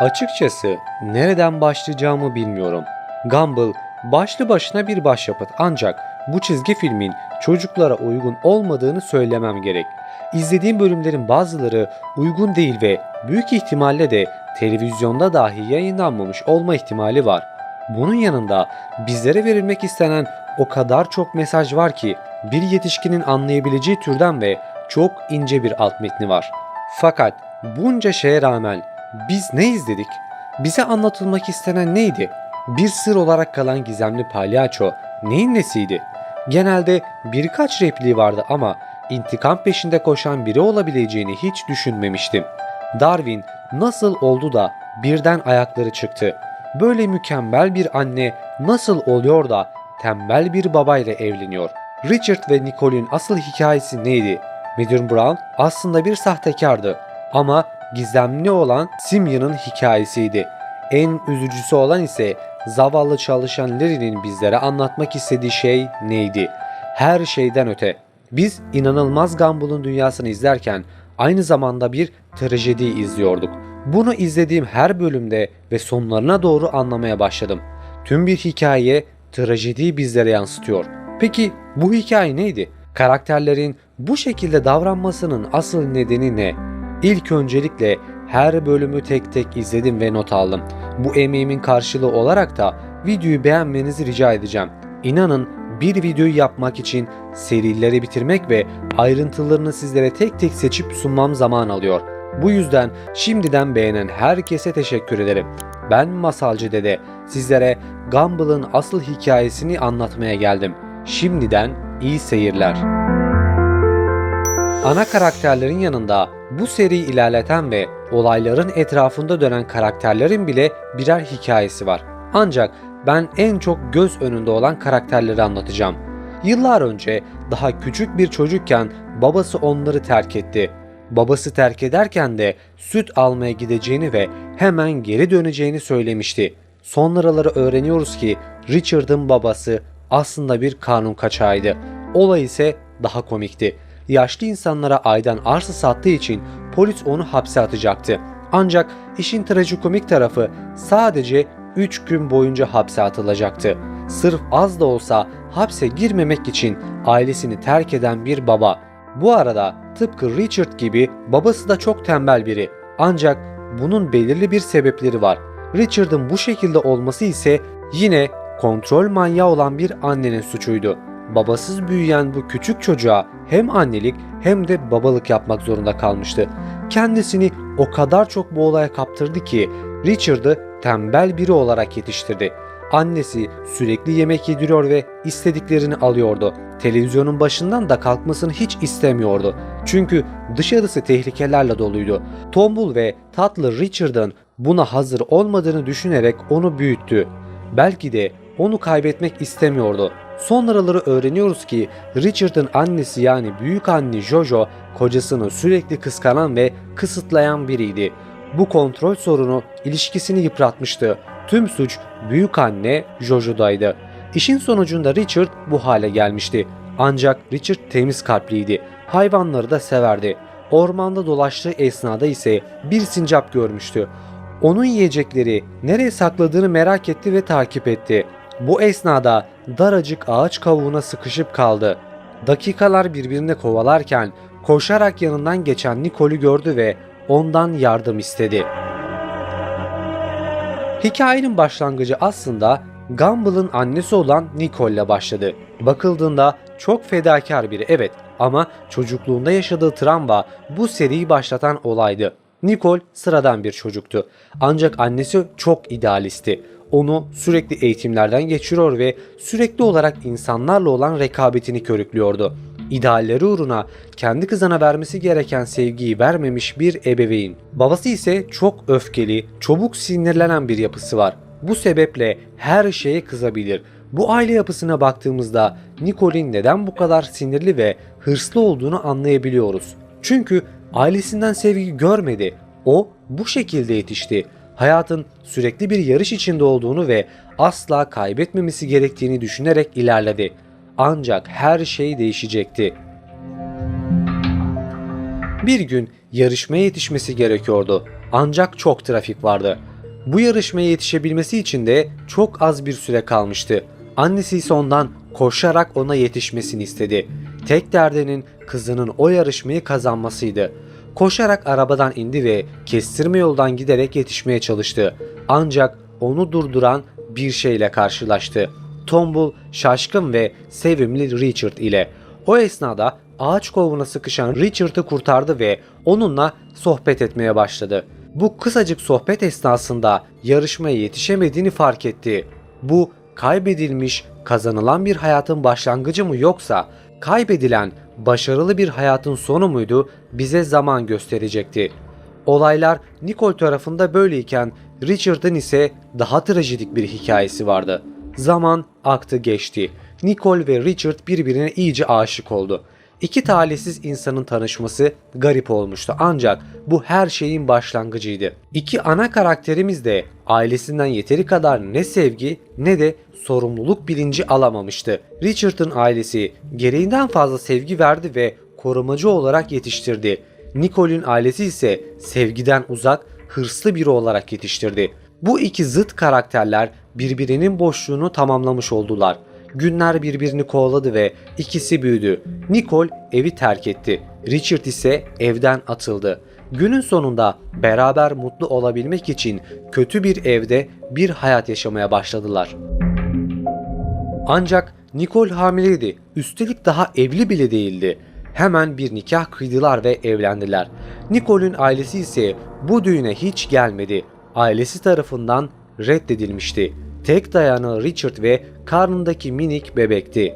Açıkçası nereden başlayacağımı bilmiyorum. Gumball başlı başına bir başyapıt ancak bu çizgi filmin çocuklara uygun olmadığını söylemem gerek. İzlediğim bölümlerin bazıları uygun değil ve büyük ihtimalle de televizyonda dahi yayınlanmamış olma ihtimali var. Bunun yanında bizlere verilmek istenen o kadar çok mesaj var ki bir yetişkinin anlayabileceği türden ve çok ince bir alt metni var. Fakat bunca şeye rağmen biz ne izledik? Bize anlatılmak istenen neydi? Bir sır olarak kalan gizemli palyaço neyin nesiydi? Genelde birkaç repliği vardı ama intikam peşinde koşan biri olabileceğini hiç düşünmemiştim. Darwin nasıl oldu da birden ayakları çıktı? Böyle mükemmel bir anne nasıl oluyor da tembel bir babayla evleniyor? Richard ve Nicole'ün asıl hikayesi neydi? Medium Brown aslında bir sahtekardı ama gizemli olan Simeon'ın hikayesiydi. En üzücüsü olan ise zavallı çalışan Larry'nin bizlere anlatmak istediği şey neydi? Her şeyden öte. Biz inanılmaz Gumball'ın dünyasını izlerken aynı zamanda bir trajedi izliyorduk. Bunu izlediğim her bölümde ve sonlarına doğru anlamaya başladım. Tüm bir hikaye trajediyi bizlere yansıtıyor. Peki bu hikaye neydi? Karakterlerin bu şekilde davranmasının asıl nedeni ne? İlk öncelikle her bölümü tek tek izledim ve not aldım. Bu emeğimin karşılığı olarak da videoyu beğenmenizi rica edeceğim. İnanın bir videoyu yapmak için serileri bitirmek ve ayrıntılarını sizlere tek tek seçip sunmam zaman alıyor. Bu yüzden şimdiden beğenen herkese teşekkür ederim. Ben Masalcı Dede. Sizlere Gumball'ın asıl hikayesini anlatmaya geldim. Şimdiden iyi seyirler. Ana karakterlerin yanında bu seriyi ilerleten ve olayların etrafında dönen karakterlerin bile birer hikayesi var. Ancak ben en çok göz önünde olan karakterleri anlatacağım. Yıllar önce daha küçük bir çocukken babası onları terk etti. Babası terk ederken de süt almaya gideceğini ve hemen geri döneceğini söylemişti. Sonraları öğreniyoruz ki Richard'ın babası aslında bir kanun kaçağıydı. Olay ise daha komikti. Yaşlı insanlara aydan arsa sattığı için polis onu hapse atacaktı. Ancak işin trajikomik tarafı sadece 3 gün boyunca hapse atılacaktı. Sırf az da olsa hapse girmemek için ailesini terk eden bir baba. Bu arada tıpkı Richard gibi babası da çok tembel biri. Ancak bunun belirli bir sebepleri var. Richard'ın bu şekilde olması ise yine kontrol manyağı olan bir annenin suçuydu. Babasız büyüyen bu küçük çocuğa hem annelik hem de babalık yapmak zorunda kalmıştı. Kendisini o kadar çok bu olaya kaptırdı ki Richard'ı tembel biri olarak yetiştirdi. Annesi sürekli yemek yediriyor ve istediklerini alıyordu. Televizyonun başından da kalkmasını hiç istemiyordu. Çünkü dışarısı tehlikelerle doluydu. Tombul ve tatlı Richard'ın buna hazır olmadığını düşünerek onu büyüttü. Belki de onu kaybetmek istemiyordu. Sonraları öğreniyoruz ki Richard'ın annesi yani büyük anne Jojo kocasını sürekli kıskanan ve kısıtlayan biriydi. Bu kontrol sorunu ilişkisini yıpratmıştı. Tüm suç büyük anne Jojo'daydı. İşin sonucunda Richard bu hale gelmişti. Ancak Richard temiz kalpliydi. Hayvanları da severdi. Ormanda dolaştığı esnada ise bir sincap görmüştü. Onun yiyecekleri nereye sakladığını merak etti ve takip etti. Bu esnada daracık ağaç kavuğuna sıkışıp kaldı. Dakikalar birbirine kovalarken koşarak yanından geçen Nicole'ü gördü ve ondan yardım istedi. Hikayenin başlangıcı aslında Gumball'ın annesi olan Nicole ile başladı. Bakıldığında çok fedakar biri evet ama çocukluğunda yaşadığı travma bu seriyi başlatan olaydı. Nicole sıradan bir çocuktu. Ancak annesi çok idealisti. Onu sürekli eğitimlerden geçiriyor ve sürekli olarak insanlarla olan rekabetini körüklüyordu. İdealleri uğruna kendi kızına vermesi gereken sevgiyi vermemiş bir ebeveyn. Babası ise çok öfkeli, çabuk sinirlenen bir yapısı var. Bu sebeple her şeye kızabilir. Bu aile yapısına baktığımızda Nicole'in neden bu kadar sinirli ve hırslı olduğunu anlayabiliyoruz. Çünkü ailesinden sevgi görmedi. O bu şekilde yetişti. Hayatın sürekli bir yarış içinde olduğunu ve asla kaybetmemesi gerektiğini düşünerek ilerledi. Ancak her şey değişecekti. Bir gün yarışmaya yetişmesi gerekiyordu. Ancak çok trafik vardı. Bu yarışmaya yetişebilmesi için de çok az bir süre kalmıştı. Annesi ise ondan koşarak ona yetişmesini istedi. Tek derdinin kızının o yarışmayı kazanmasıydı. Koşarak arabadan indi ve kestirme yoldan giderek yetişmeye çalıştı. Ancak onu durduran bir şeyle karşılaştı. Tombul, şaşkın ve sevimli Richard ile. O esnada ağaç kovuna sıkışan Richard'ı kurtardı ve onunla sohbet etmeye başladı. Bu kısacık sohbet esnasında yarışmaya yetişemediğini fark etti. Bu kaybedilmiş, kazanılan bir hayatın başlangıcı mı yoksa kaybedilen başarılı bir hayatın sonu muydu bize zaman gösterecekti. Olaylar Nicole tarafında böyleyken Richard'ın ise daha trajedik bir hikayesi vardı. Zaman aktı geçti. Nicole ve Richard birbirine iyice aşık oldu. İki talihsiz insanın tanışması garip olmuştu ancak bu her şeyin başlangıcıydı. İki ana karakterimiz de ailesinden yeteri kadar ne sevgi ne de sorumluluk bilinci alamamıştı. Richard'ın ailesi gereğinden fazla sevgi verdi ve korumacı olarak yetiştirdi. Nicole'ün ailesi ise sevgiden uzak, hırslı biri olarak yetiştirdi. Bu iki zıt karakterler birbirinin boşluğunu tamamlamış oldular. Günler birbirini kovaladı ve ikisi büyüdü. Nicole evi terk etti. Richard ise evden atıldı. Günün sonunda beraber mutlu olabilmek için kötü bir evde bir hayat yaşamaya başladılar. Ancak Nicole hamileydi. Üstelik daha evli bile değildi. Hemen bir nikah kıydılar ve evlendiler. Nicole'ün ailesi ise bu düğüne hiç gelmedi. Ailesi tarafından reddedilmişti. Tek dayanağı Richard ve karnındaki minik bebekti.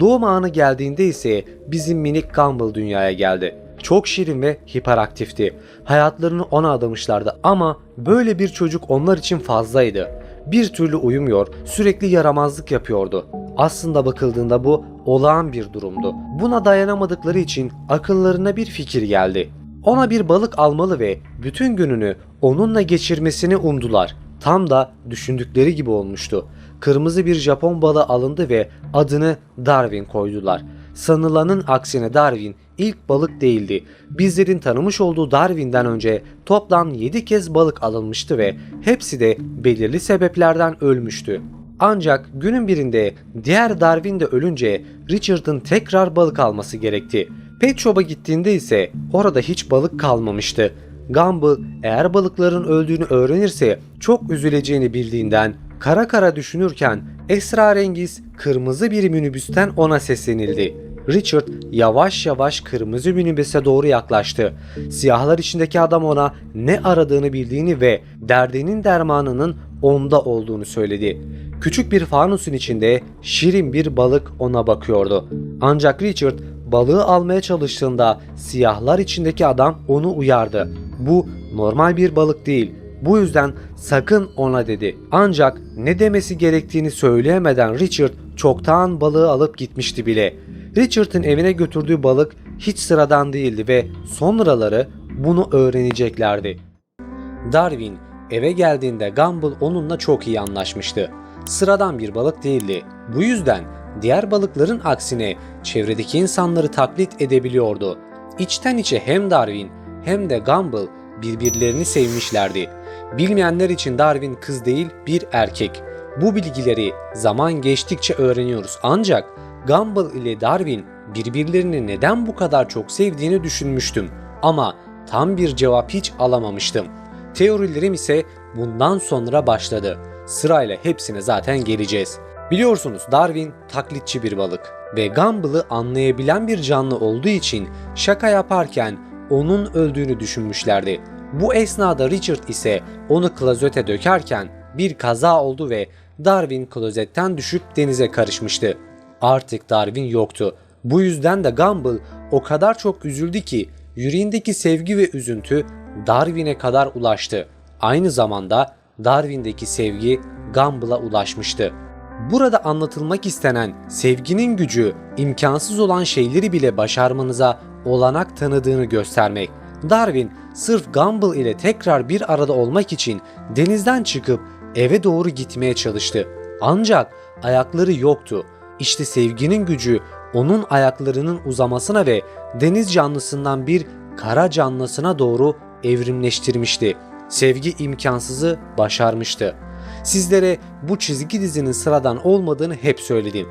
Doğum anı geldiğinde ise bizim minik Gumball dünyaya geldi. Çok şirin ve hiperaktifti. Hayatlarını ona adamışlardı ama böyle bir çocuk onlar için fazlaydı. Bir türlü uyumuyor, sürekli yaramazlık yapıyordu. Aslında bakıldığında bu olağan bir durumdu. Buna dayanamadıkları için akıllarına bir fikir geldi. Ona bir balık almalı ve bütün gününü onunla geçirmesini umdular. Tam da düşündükleri gibi olmuştu. Kırmızı bir Japon balığı alındı ve adını Darwin koydular. Sanılanın aksine Darwin ilk balık değildi. Bizlerin tanımış olduğu Darwin'den önce toplam 7 kez balık alınmıştı ve hepsi de belirli sebeplerden ölmüştü. Ancak günün birinde diğer Darwin de ölünce Richard'ın tekrar balık alması gerekti. Pet Shop'a gittiğinde ise orada hiç balık kalmamıştı. Gumball eğer balıkların öldüğünü öğrenirse çok üzüleceğini bildiğinden kara kara düşünürken esrarengiz kırmızı bir minibüsten ona seslenildi. Richard yavaş yavaş kırmızı minibüse doğru yaklaştı. Siyahlar içindeki adam ona ne aradığını bildiğini ve derdinin dermanının onda olduğunu söyledi. Küçük bir fanusun içinde şirin bir balık ona bakıyordu. Ancak Richard balığı almaya çalıştığında siyahlar içindeki adam onu uyardı. Bu normal bir balık değil. Bu yüzden sakın ona dedi. Ancak ne demesi gerektiğini söyleyemeden Richard çoktan balığı alıp gitmişti bile. Richard'ın evine götürdüğü balık hiç sıradan değildi ve sonraları bunu öğreneceklerdi. Darwin eve geldiğinde Gumball onunla çok iyi anlaşmıştı. Sıradan bir balık değildi. Bu yüzden diğer balıkların aksine çevredeki insanları taklit edebiliyordu. İçten içe hem Darwin hem de Gumball birbirlerini sevmişlerdi. Bilmeyenler için Darwin kız değil bir erkek. Bu bilgileri zaman geçtikçe öğreniyoruz ancak Gumball ile Darwin birbirlerini neden bu kadar çok sevdiğini düşünmüştüm ama tam bir cevap hiç alamamıştım. Teorilerim ise bundan sonra başladı. Sırayla hepsine zaten geleceğiz. Biliyorsunuz Darwin taklitçi bir balık ve Gumball'ı anlayabilen bir canlı olduğu için şaka yaparken onun öldüğünü düşünmüşlerdi. Bu esnada Richard ise onu klozete dökerken bir kaza oldu ve Darwin klozetten düşüp denize karışmıştı. Artık Darwin yoktu. Bu yüzden de Gumball o kadar çok üzüldü ki yüreğindeki sevgi ve üzüntü Darwin'e kadar ulaştı. Aynı zamanda Darwin'deki sevgi Gumball'a ulaşmıştı. Burada anlatılmak istenen sevginin gücü imkansız olan şeyleri bile başarmanıza olanak tanıdığını göstermek. Darwin sırf Gumball ile tekrar bir arada olmak için denizden çıkıp eve doğru gitmeye çalıştı. Ancak ayakları yoktu. İşte sevginin gücü onun ayaklarının uzamasına ve deniz canlısından bir kara canlısına doğru evrimleştirmişti. Sevgi imkansızı başarmıştı. Sizlere bu çizgi dizinin sıradan olmadığını hep söyledim.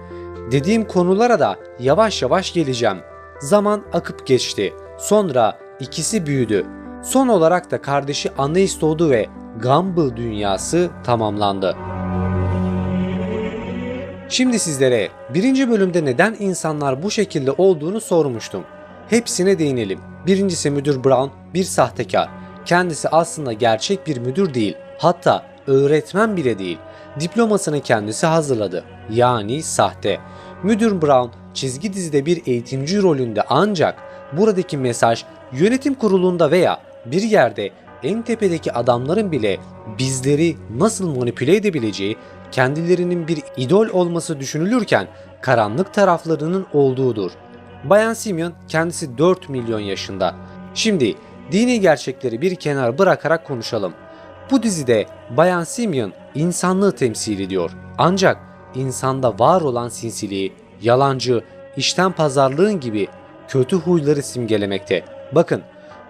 Dediğim konulara da yavaş yavaş geleceğim. Zaman akıp geçti. Sonra ikisi büyüdü. Son olarak da kardeşi Anais doğdu ve Gumball dünyası tamamlandı. Şimdi sizlere birinci bölümde neden insanlar bu şekilde olduğunu sormuştum. Hepsine değinelim. Birincisi müdür Brown bir sahtekar. Kendisi aslında gerçek bir müdür değil. Hatta öğretmen bile değil. Diplomasını kendisi hazırladı. Yani sahte. Müdür Brown çizgi dizide bir eğitimci rolünde ancak buradaki mesaj yönetim kurulunda veya bir yerde en tepedeki adamların bile bizleri nasıl manipüle edebileceği, kendilerinin bir idol olması düşünülürken karanlık taraflarının olduğudur. Bayan Simeon kendisi 4 milyon yaşında. Şimdi dini gerçekleri bir kenara bırakarak konuşalım. Bu dizide Bayan Simeon insanlığı temsil ediyor. Ancak insanda var olan sinsiliği, yalancı, işten pazarlığın gibi kötü huyları simgelemekte. Bakın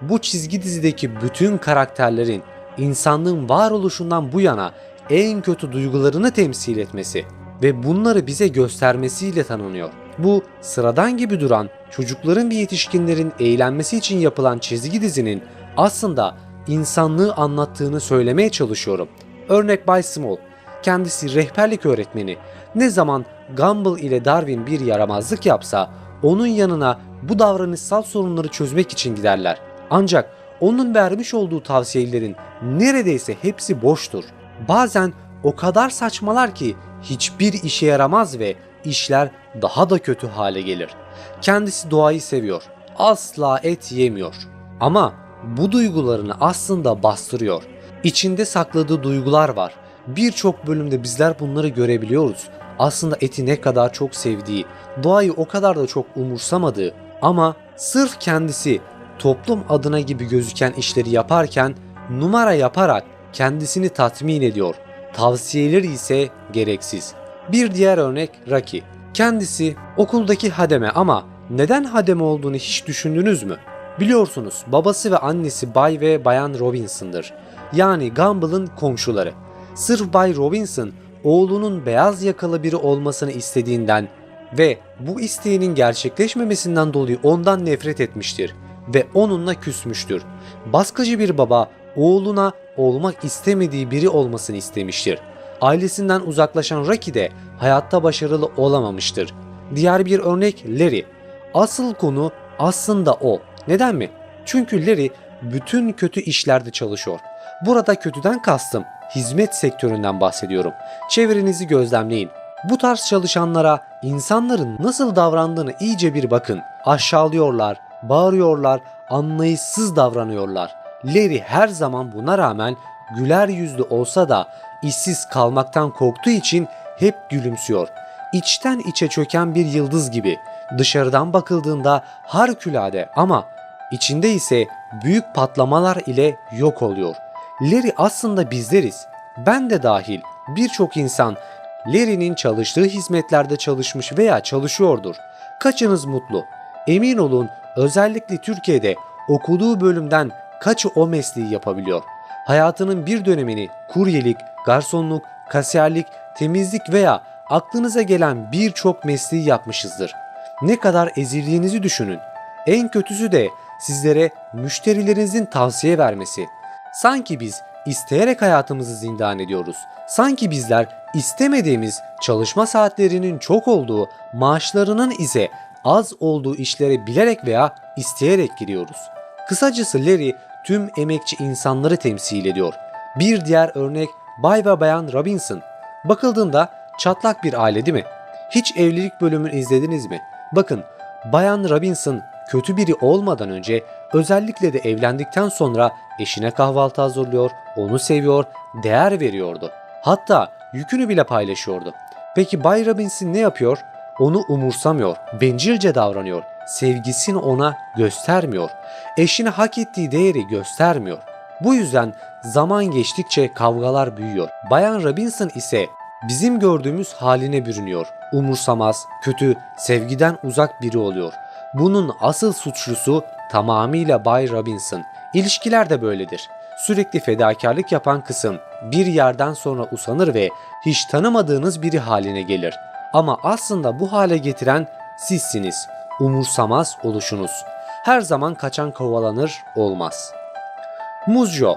bu çizgi dizideki bütün karakterlerin insanlığın varoluşundan bu yana en kötü duygularını temsil etmesi ve bunları bize göstermesiyle tanınıyor. Bu sıradan gibi duran çocukların ve yetişkinlerin eğlenmesi için yapılan çizgi dizinin aslında insanlığı anlattığını söylemeye çalışıyorum. Örnek Bay Small, kendisi rehberlik öğretmeni. Ne zaman Gumball ile Darwin bir yaramazlık yapsa onun yanına bu davranışsal sorunları çözmek için giderler. Ancak onun vermiş olduğu tavsiyelerin neredeyse hepsi boştur. Bazen o kadar saçmalar ki hiçbir işe yaramaz ve işler daha da kötü hale gelir. Kendisi doğayı seviyor. Asla et yemiyor. Ama bu duygularını aslında bastırıyor. İçinde sakladığı duygular var. Birçok bölümde bizler bunları görebiliyoruz. Aslında eti ne kadar çok sevdiği, doğayı o kadar da çok umursamadığı ama sırf kendisi toplum adına gibi gözüken işleri yaparken numara yaparak kendisini tatmin ediyor. Tavsiyeleri ise gereksiz. Bir diğer örnek Rocky. Kendisi okuldaki hademe ama neden hademe olduğunu hiç düşündünüz mü? Biliyorsunuz babası ve annesi Bay ve Bayan Robinson'dır. Yani Gumball'ın komşuları. Sırf Bay Robinson oğlunun beyaz yakalı biri olmasını istediğinden ve bu isteğinin gerçekleşmemesinden dolayı ondan nefret etmiştir ve onunla küsmüştür. Baskıcı bir baba oğluna olmak istemediği biri olmasını istemiştir. Ailesinden uzaklaşan Rocky de hayatta başarılı olamamıştır. Diğer bir örnek Larry. Asıl konu aslında o. Neden mi? Çünkü Larry bütün kötü işlerde çalışıyor. Burada kötüden kastım hizmet sektöründen bahsediyorum. Çevrenizi gözlemleyin. Bu tarz çalışanlara insanların nasıl davrandığını iyice bir bakın. Aşağılıyorlar, bağırıyorlar, anlayışsız davranıyorlar. Larry her zaman buna rağmen güler yüzlü olsa da işsiz kalmaktan korktuğu için hep gülümsüyor. İçten içe çöken bir yıldız gibi. Dışarıdan bakıldığında harikulade ama içinde ise büyük patlamalar ile yok oluyor. Larry aslında bizleriz. Ben de dahil birçok insan Larry'nin çalıştığı hizmetlerde çalışmış veya çalışıyordur. Kaçınız mutlu? Emin olun özellikle Türkiye'de okuduğu bölümden kaçı o mesleği yapabiliyor? Hayatının bir dönemini kuryelik, garsonluk, kasiyerlik, temizlik veya aklınıza gelen birçok mesleği yapmışızdır. Ne kadar ezildiğinizi düşünün. En kötüsü de sizlere müşterilerinizin tavsiye vermesi. Sanki biz isteyerek hayatımızı zindan ediyoruz. Sanki bizler istemediğimiz çalışma saatlerinin çok olduğu, maaşlarının ise az olduğu işlere bilerek veya isteyerek giriyoruz. Kısacası Larry tüm emekçi insanları temsil ediyor. Bir diğer örnek Bay ve Bayan Robinson. Bakıldığında çatlak bir aile değil mi? Hiç evlilik bölümünü izlediniz mi? Bakın Bayan Robinson kötü biri olmadan önce özellikle de evlendikten sonra eşine kahvaltı hazırlıyor, onu seviyor, değer veriyordu. Hatta yükünü bile paylaşıyordu. Peki Bay Robinson ne yapıyor? Onu umursamıyor, bencilce davranıyor, sevgisini ona göstermiyor, eşine hak ettiği değeri göstermiyor. Bu yüzden zaman geçtikçe kavgalar büyüyor. Bayan Robinson ise bizim gördüğümüz haline bürünüyor. Umursamaz, kötü, sevgiden uzak biri oluyor. Bunun asıl suçlusu tamamıyla Bay Robinson. İlişkiler de böyledir. sürekli fedakarlık yapan kısım bir yerden sonra usanır ve hiç tanımadığınız biri haline gelir. Ama aslında bu hale getiren sizsiniz. Umursamaz oluşunuz. Her zaman kaçan kovalanır olmaz. Muzjo.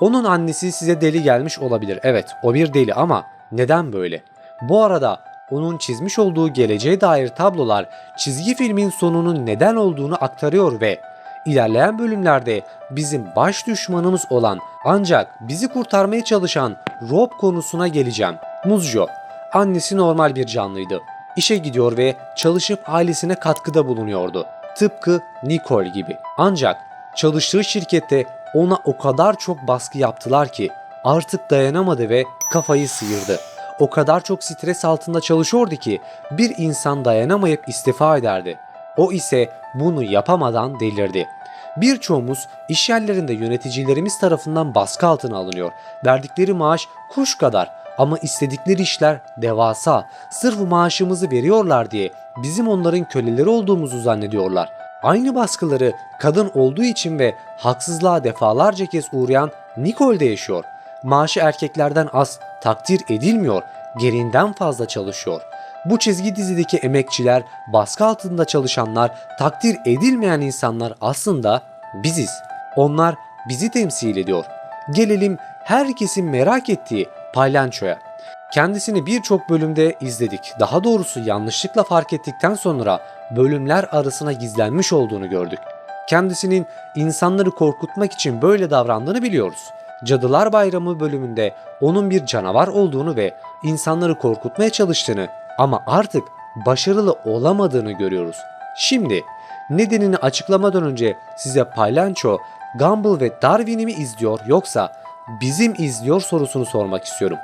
Onun annesi size deli gelmiş olabilir. Evet, o bir deli ama neden böyle? Bu arada onun çizmiş olduğu geleceğe dair tablolar çizgi filmin sonunun neden olduğunu aktarıyor ve ilerleyen bölümlerde bizim baş düşmanımız olan ancak bizi kurtarmaya çalışan Rob konusuna geleceğim. Muzjo, annesi normal bir canlıydı. İşe gidiyor ve çalışıp ailesine katkıda bulunuyordu. Tıpkı Nicole gibi. Ancak çalıştığı şirkette ona o kadar çok baskı yaptılar ki artık dayanamadı ve kafayı sıyırdı. O kadar çok stres altında çalışıyordu ki bir insan dayanamayıp istifa ederdi. O ise bunu yapamadan delirdi. Birçoğumuz iş yerlerinde yöneticilerimiz tarafından baskı altına alınıyor. Verdikleri maaş kuş kadar ama istedikleri işler devasa. Sırf maaşımızı veriyorlar diye bizim onların köleleri olduğumuzu zannediyorlar. Aynı baskıları kadın olduğu için ve haksızlığa defalarca kez uğrayan Nicole de yaşıyor. Maaşı erkeklerden az, takdir edilmiyor, gereğinden fazla çalışıyor. Bu çizgi dizideki emekçiler, baskı altında çalışanlar, takdir edilmeyen insanlar aslında biziz. Onlar bizi temsil ediyor. Gelelim herkesin merak ettiği Paylanço'ya. Kendisini birçok bölümde izledik. Daha doğrusu yanlışlıkla fark ettikten sonra bölümler arasına gizlenmiş olduğunu gördük. Kendisinin insanları korkutmak için böyle davrandığını biliyoruz. Cadılar Bayramı bölümünde onun bir canavar olduğunu ve insanları korkutmaya çalıştığını ama artık başarılı olamadığını görüyoruz. Şimdi nedenini açıklamadan önce size Paylanço, Gumball ve Darwin'i mi izliyor yoksa bizim izliyor sorusunu sormak istiyorum.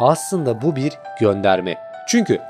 Aslında bu bir gönderme. Çünkü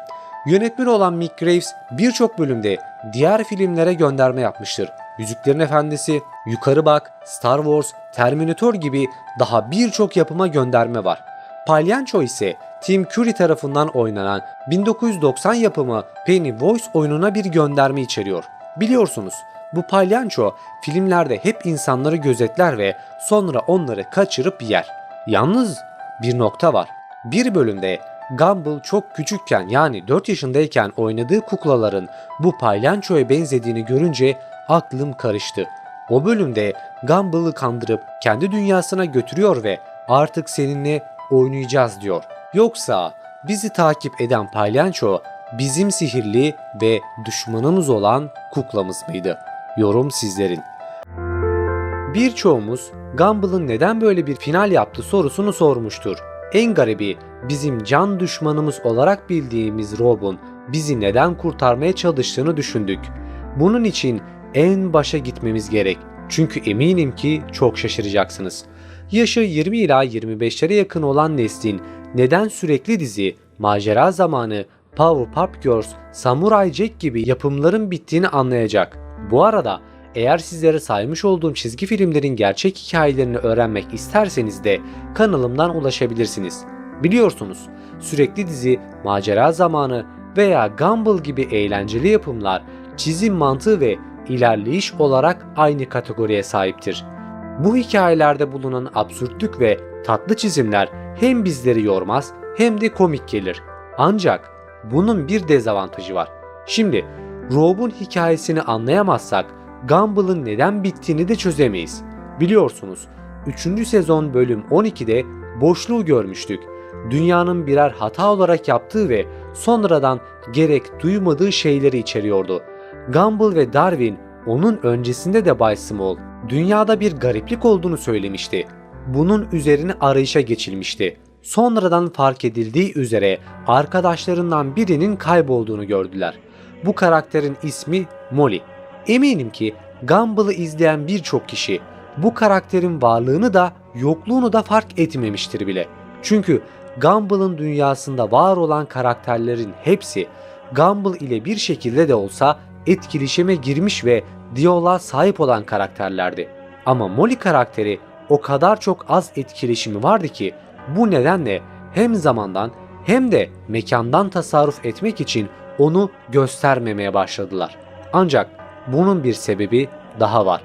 yönetmeni olan Mick Graves birçok bölümde diğer filmlere gönderme yapmıştır. Yüzüklerin Efendisi, Yukarı Bak, Star Wars, Terminator gibi daha birçok yapıma gönderme var. Palyanço ise Tim Curry tarafından oynanan 1990 yapımı Pennywise oyununa bir gönderme içeriyor. Biliyorsunuz bu palyanço filmlerde hep insanları gözetler ve sonra onları kaçırıp yer. Yalnız bir nokta var. Bir bölümde Gumball çok küçükken yani 4 yaşındayken oynadığı kuklaların bu palyançoya benzediğini görünce aklım karıştı. O bölümde Gumball'ı kandırıp kendi dünyasına götürüyor ve artık seninle oynayacağız diyor. Yoksa bizi takip eden palyanço bizim sihirli ve düşmanımız olan kuklamız mıydı? Yorum sizlerin. Birçoğumuz Gumball'ın neden böyle bir final yaptı sorusunu sormuştur. En garibi bizim can düşmanımız olarak bildiğimiz Rob'un bizi neden kurtarmaya çalıştığını düşündük. Bunun için en başa gitmemiz gerek. Çünkü eminim ki çok şaşıracaksınız. Yaşı 20 ila 25'lere yakın olan neslin neden sürekli dizi, macera zamanı, Powerpuff Girls, Samurai Jack gibi yapımların bittiğini anlayacak. Bu arada eğer sizlere saymış olduğum çizgi filmlerin gerçek hikayelerini öğrenmek isterseniz de kanalımdan ulaşabilirsiniz. Biliyorsunuz sürekli dizi, macera zamanı veya Gumball gibi eğlenceli yapımlar çizim mantığı ve ilerleyiş olarak aynı kategoriye sahiptir. Bu hikayelerde bulunan absürtlük ve tatlı çizimler hem bizleri yormaz hem de komik gelir. Ancak bunun bir dezavantajı var. Şimdi Rob'un hikayesini anlayamazsak Gumball'ın neden bittiğini de çözemeyiz. Biliyorsunuz 3. sezon bölüm 12'de boşluğu görmüştük. Dünyanın birer hata olarak yaptığı ve sonradan gerek duymadığı şeyleri içeriyordu. Gumball ve Darwin onun öncesinde de Bay Small dünyada bir gariplik olduğunu söylemişti. Bunun üzerine arayışa geçilmişti. Sonradan fark edildiği üzere arkadaşlarından birinin kaybolduğunu gördüler. Bu karakterin ismi Molly. Eminim ki Gumball'ı izleyen birçok kişi bu karakterin varlığını da yokluğunu da fark etmemiştir bile. Çünkü Gumball'ın dünyasında var olan karakterlerin hepsi Gumball ile bir şekilde de olsa etkileşime girmiş ve diyaloğa sahip olan karakterlerdi. Ama Molly karakteri o kadar çok az etkileşimi vardı ki bu nedenle hem zamandan hem de mekandan tasarruf etmek için onu göstermemeye başladılar. Ancak bunun bir sebebi daha var.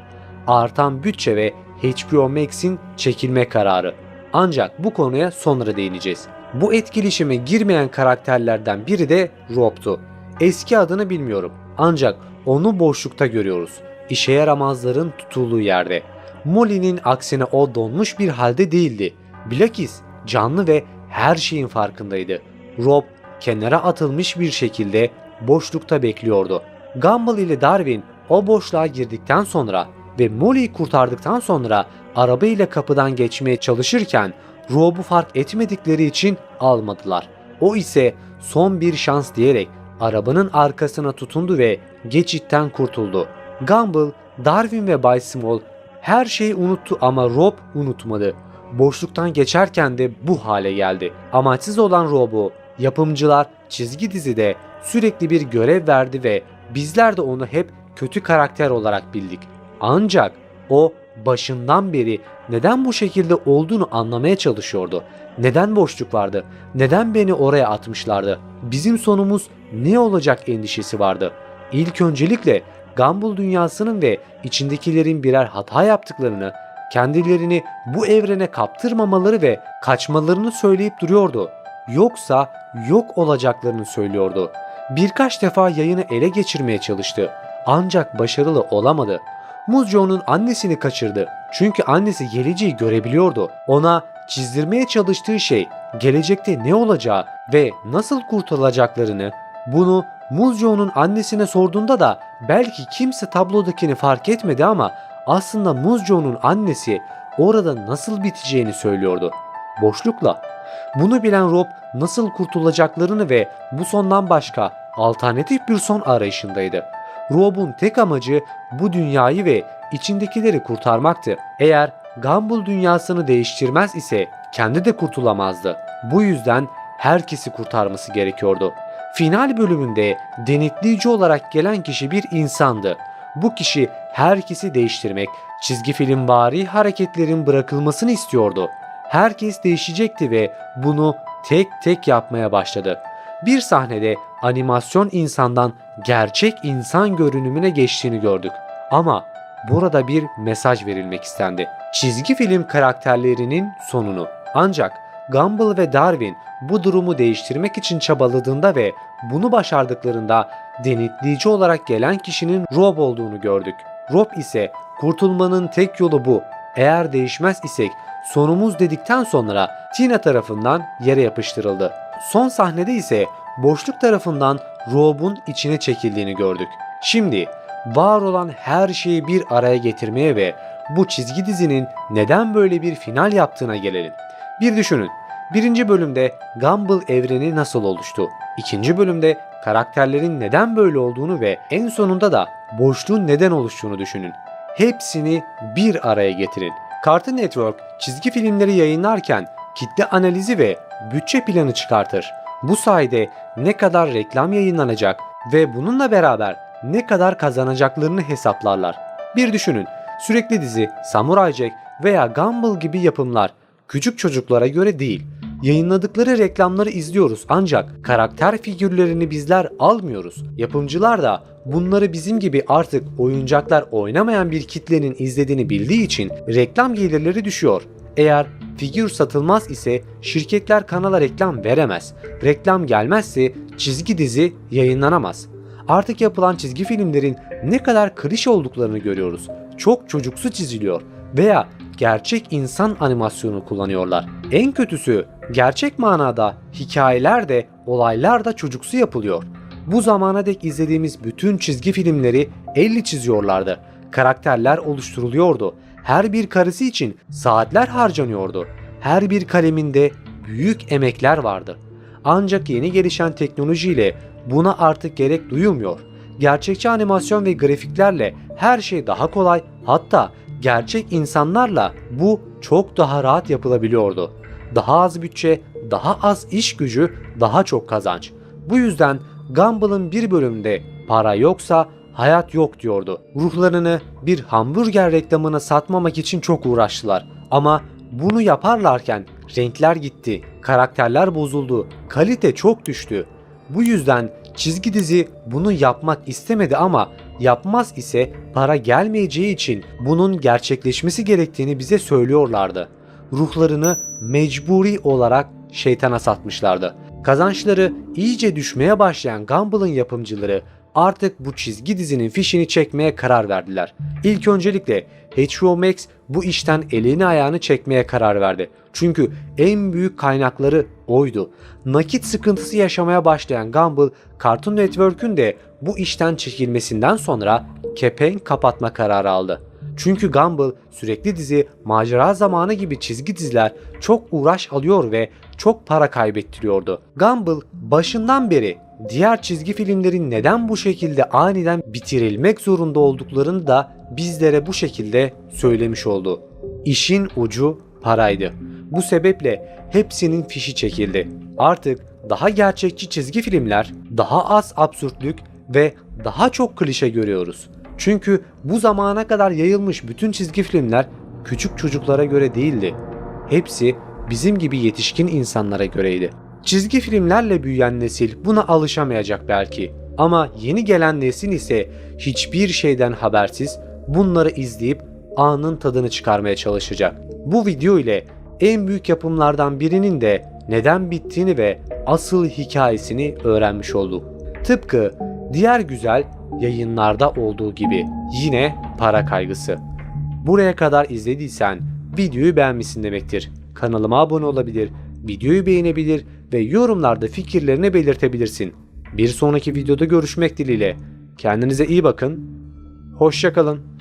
Artan bütçe ve HBO Max'in çekilme kararı. Ancak bu konuya sonra değineceğiz. Bu etkileşime girmeyen karakterlerden biri de Rob'tu. Eski adını bilmiyorum. Ancak onu boşlukta görüyoruz. İşe yaramazların tutulduğu yerde. Molly'nin aksine o donmuş bir halde değildi. Bilakis canlı ve her şeyin farkındaydı. Rob kenara atılmış bir şekilde boşlukta bekliyordu. Gumball ile Darwin o boşluğa girdikten sonra ve Molly'yi kurtardıktan sonra araba ile kapıdan geçmeye çalışırken Rob'u fark etmedikleri için almadılar. O ise son bir şans diyerek arabanın arkasına tutundu ve geçitten kurtuldu. Gumball, Darwin ve Bay Small her şeyi unuttu ama Rob unutmadı. Boşluktan geçerken de bu hale geldi. Amaçsız olan Rob'u yapımcılar çizgi dizide sürekli bir görev verdi ve bizler de onu hep kötü karakter olarak bildik. Ancak o başından beri neden bu şekilde olduğunu anlamaya çalışıyordu. Neden boşluk vardı? Neden beni oraya atmışlardı? Bizim sonumuz ne olacak endişesi vardı. İlk öncelikle Gumball dünyasının ve içindekilerin birer hata yaptıklarını, kendilerini bu evrene kaptırmamaları ve kaçmalarını söyleyip duruyordu. Yoksa yok olacaklarını söylüyordu. Birkaç defa yayını ele geçirmeye çalıştı. Ancak başarılı olamadı. Muzco'nun annesini kaçırdı. Çünkü annesi geleceği görebiliyordu. Ona çizdirmeye çalıştığı şey gelecekte ne olacağı ve nasıl kurtulacaklarını bunu Muzco'nun annesine sorduğunda da belki kimse tablodakini fark etmedi ama aslında Muzco'nun annesi orada nasıl biteceğini söylüyordu. Boşlukla. Bunu bilen Rob nasıl kurtulacaklarını ve bu sondan başka alternatif bir son arayışındaydı. Rob'un tek amacı bu dünyayı ve içindekileri kurtarmaktı. Eğer Gumball dünyasını değiştirmez ise kendi de kurtulamazdı. Bu yüzden herkesi kurtarması gerekiyordu. Final bölümünde denetleyici olarak gelen kişi bir insandı. Bu kişi herkesi değiştirmek, çizgi film vari hareketlerin bırakılmasını istiyordu. Herkes değişecekti ve bunu tek tek yapmaya başladı. Bir sahnede animasyon insandan gerçek insan görünümüne geçtiğini gördük. Ama burada bir mesaj verilmek istendi. Çizgi film karakterlerinin sonunu. Ancak Gumball ve Darwin bu durumu değiştirmek için çabaladığında ve bunu başardıklarında denetleyici olarak gelen kişinin Rob olduğunu gördük. Rob ise kurtulmanın tek yolu bu. Eğer değişmez isek sonumuz dedikten sonra Tina tarafından yere yapıştırıldı. Son sahnede ise boşluk tarafından Rob'un içine çekildiğini gördük. Şimdi var olan her şeyi bir araya getirmeye ve bu çizgi dizinin neden böyle bir final yaptığına gelelim. Bir düşünün. Birinci bölümde Gumball evreni nasıl oluştu? İkinci bölümde karakterlerin neden böyle olduğunu ve en sonunda da boşluğun neden oluştuğunu düşünün. Hepsini bir araya getirin. Cartoon Network çizgi filmleri yayınlarken kitle analizi ve bütçe planı çıkartır. Bu sayede ne kadar reklam yayınlanacak ve bununla beraber ne kadar kazanacaklarını hesaplarlar. Bir düşünün, sürekli dizi, Samurai Jack veya Gumball gibi yapımlar küçük çocuklara göre değil. Yayınladıkları reklamları izliyoruz ancak karakter figürlerini bizler almıyoruz. Yapımcılar da bunları bizim gibi artık oyuncaklar oynamayan bir kitlenin izlediğini bildiği için reklam gelirleri düşüyor. Eğer figür satılmaz ise şirketler kanala reklam veremez. Reklam gelmezse çizgi dizi yayınlanamaz. Artık yapılan çizgi filmlerin ne kadar klişe olduklarını görüyoruz. Çok çocuksu çiziliyor veya gerçek insan animasyonu kullanıyorlar. En kötüsü gerçek manada hikayeler de olaylar da çocuksu yapılıyor. Bu zamana dek izlediğimiz bütün çizgi filmleri elle çiziyorlardı. Karakterler oluşturuluyordu. Her bir karısı için saatler harcanıyordu. Her bir kaleminde büyük emekler vardı. Ancak yeni gelişen teknolojiyle buna artık gerek duyulmuyor. Gerçekçi animasyon ve grafiklerle her şey daha kolay hatta gerçek insanlarla bu çok daha rahat yapılabiliyordu. Daha az bütçe, daha az iş gücü, daha çok kazanç. Bu yüzden Gumball'ın bir bölümünde para yoksa hayat yok diyordu. Ruhlarını bir hamburger reklamına satmamak için çok uğraştılar. Ama bunu yaparlarken renkler gitti, karakterler bozuldu, kalite çok düştü. Bu yüzden çizgi dizi bunu yapmak istemedi ama yapmaz ise para gelmeyeceği için bunun gerçekleşmesi gerektiğini bize söylüyorlardı. Ruhlarını mecburi olarak şeytana satmışlardı. Kazançları iyice düşmeye başlayan Gumball'ın yapımcıları artık bu çizgi dizinin fişini çekmeye karar verdiler. İlk öncelikle HBO Max bu işten elini ayağını çekmeye karar verdi. Çünkü en büyük kaynakları oydu. Nakit sıkıntısı yaşamaya başlayan Gumball, Cartoon Network'ün de bu işten çekilmesinden sonra kepenk kapatma kararı aldı. Çünkü Gumball sürekli dizi, macera zamanı gibi çizgi diziler çok uğraş alıyor ve çok para kaybettiriyordu. Gumball başından beri diğer çizgi filmlerin neden bu şekilde aniden bitirilmek zorunda olduklarını da bizlere bu şekilde söylemiş oldu. İşin ucu paraydı. Bu sebeple hepsinin fişi çekildi. Artık daha gerçekçi çizgi filmler, daha az absürtlük ve daha çok klişe görüyoruz. Çünkü bu zamana kadar yayılmış bütün çizgi filmler küçük çocuklara göre değildi. Hepsi bizim gibi yetişkin insanlara göreydi. Çizgi filmlerle büyüyen nesil buna alışamayacak belki. Ama yeni gelen nesil ise hiçbir şeyden habersiz bunları izleyip anın tadını çıkarmaya çalışacak. Bu video ile en büyük yapımlardan birinin de neden bittiğini ve asıl hikayesini öğrenmiş olduk. Tıpkı diğer güzel yayınlarda olduğu gibi yine para kaygısı. Buraya kadar izlediysen videoyu beğenmişsin demektir. Kanalıma abone olabilir, videoyu beğenebilir ve yorumlarda fikirlerini belirtebilirsin. Bir sonraki videoda görüşmek dileğiyle. Kendinize iyi bakın. Hoşçakalın.